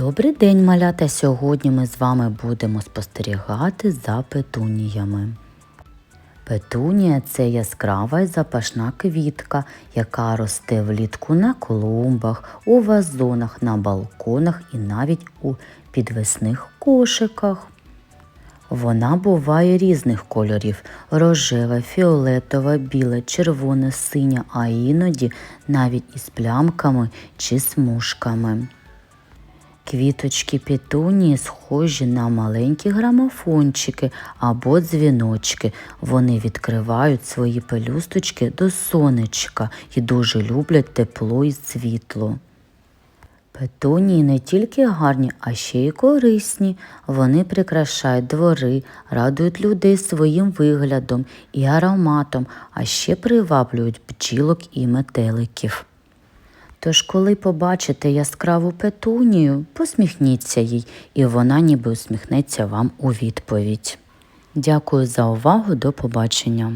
Добрий день, малята! Сьогодні ми з вами будемо спостерігати за петуніями. Петунія це яскрава і запашна квітка, яка росте влітку на клумбах, у вазонах, на балконах і навіть у підвесних кошиках. Вона буває різних кольорів рожева, фіолетова, біла, червона, синя, а іноді навіть із плямками чи смужками. Квіточки петунії схожі на маленькі грамофончики або дзвіночки. Вони відкривають свої пелюсточки до сонечка і дуже люблять тепло і світло. Петунії не тільки гарні, а ще й корисні. Вони прикрашають двори, радують людей своїм виглядом і ароматом, а ще приваблюють бджілок і метеликів. Тож, коли побачите яскраву петунію, посміхніться їй, і вона ніби усміхнеться вам у відповідь. Дякую за увагу, до побачення.